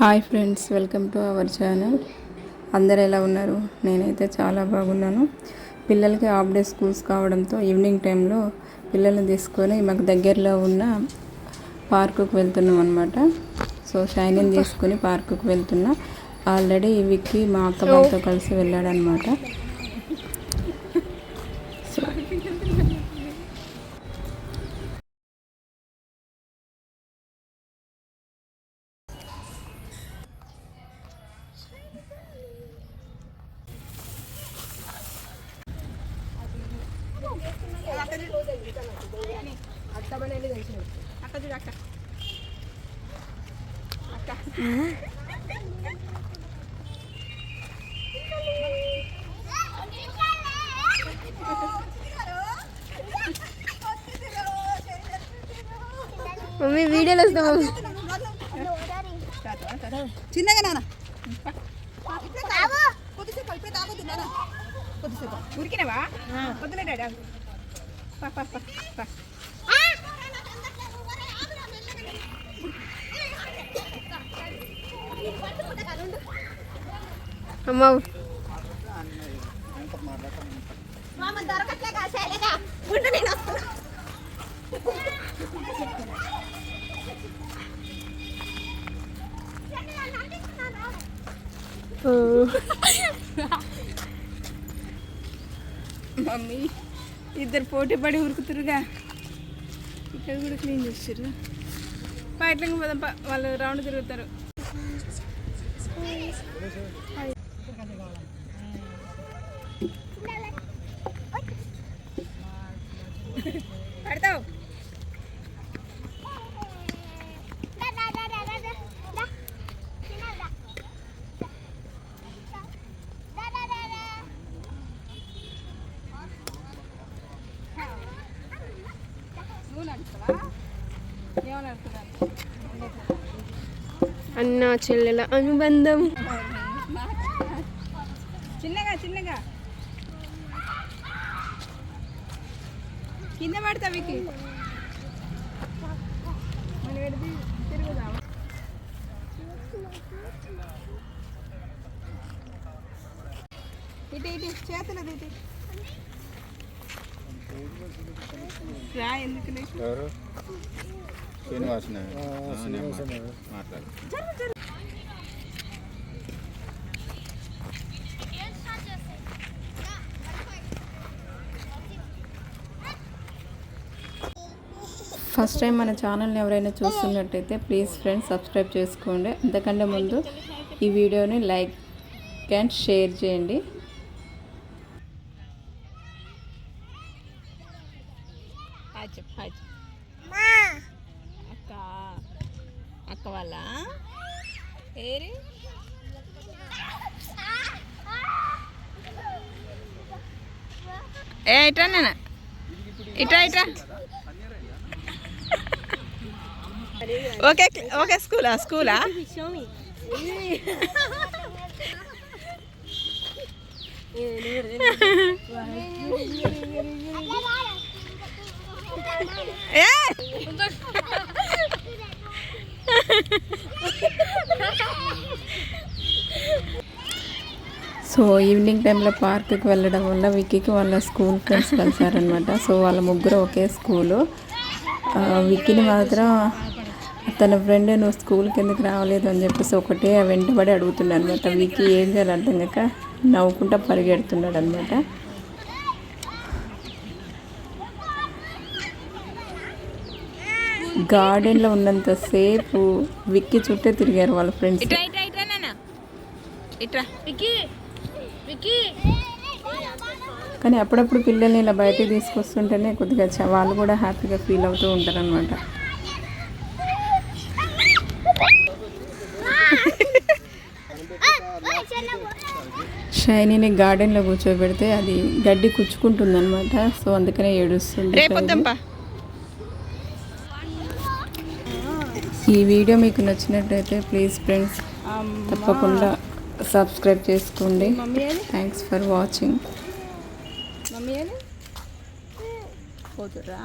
Hi friends welcome to our channel. అందరు ఎలా ఉన్నారు? నేనైతే చాలా బాగున్నాను. పిల్లలకి హాఫ్ డే స్కూల్స్ కావడంతో ఈవినింగ్ టైంలో పిల్లల్ని తీసుకొని మాకు దగ్గరలో ఉన్న పార్కుకు వెళ్తున్నాం అనమాట సో షైనింగ్ తీసుకొని పార్కుకు వెళ్తున్నా. ఆల్రెడీ విక్కి మా అక్క బాబుతో కలిసి వెళ్ళాడనమాట మమ్మీ వీడియోలో వస్తాం మమ్మీ. చిన్నగా నాన్న. కొద్దిసేపు ఇప్పుడే తాగొద్దు నాన్న కొద్దిసేపు ఉరికినవా వద్దులే డాడీ పా పా పా. అమ్మ. మమ్మీ ఇద్దరు పోటీ పడి ఉరుకుతురుగా ఇక్కడ కూడా క్లీన్ చేస్తారు బయటకు పోదాం పా. వాళ్ళు రౌండ్ తిరుగుతారు పడతావు నువ్వు నడుస్తావా ఏమని నడుస్తున్నాను అన్న చెల్లెల అనుబంధం. చిన్నగా చిన్నగా. కింద పడతా వికి ఇటు ఇటు చేతులు ఇటు రా ఎందుకు మాట్లాడు ఫస్ట్ టైం మన ఛానల్ని ఎవరైనా చూస్తున్నట్టయితే ప్లీజ్ ఫ్రెండ్స్ సబ్స్క్రైబ్ చేసుకోండి. అంతకంటే ముందు ఈ వీడియోని లైక్ అండ్ షేర్ చేయండి. హాయ్ చెప్పు హాయ్ చెప్పు అక్క అక్క వాళ్ళ ఏరి? ఏ ఇట్రా నేను ఇట్రా ఇట్రా. ఓకే ఓకే స్కూలా స్కూలా? ఏ! సో ఈవినింగ్ టైంలో పార్క్కి వెళ్ళడం వల్ల విక్కీకి వాళ్ళ స్కూల్ ఫ్రెండ్స్ కలిసారనమాట సో వాళ్ళ ముగ్గురు ఒకే స్కూలు విక్కీని మాత్రం తన ఫ్రెండ్ నువ్వు స్కూల్కి ఎందుకు రావలేదు అని చెప్పేసి ఒకటే వెంటబడి అడుగుతున్నాడు అనమాట విక్కీ ఏం చేయాలి అర్థం కాక నవ్వుకుంటా పరిగెడుతున్నాడు అనమాట గార్డెన్లో ఉన్నంతసేపు విక్కీ చుట్టే తిరిగారు వాళ్ళ ఫ్రెండ్స్. ఇట్రా ఇట్రా ఇట్రా నాన్న. ఇట్రా. కానీ అప్పుడప్పుడు పిల్లల్ని ఇలా బయటికి తీసుకొస్తుంటేనే కొద్దిగా వాళ్ళు కూడా హ్యాపీగా ఫీల్ అవుతూ ఉంటారు అనమాట షైనీని గార్డెన్లో కూర్చోబెడితే అది గడ్డి కుచ్చుకుంటుంది అనమాట సో అందుకనే ఏడుస్తుంది ఈ వీడియో మీకు నచ్చినట్టయితే ప్లీజ్ ఫ్రెండ్స్ తప్పకుండా సబ్స్క్రైబ్ చేసుకోండి. థ్యాంక్స్ ఫర్ వాచింగ్ మమ్మీ అని పోతురా?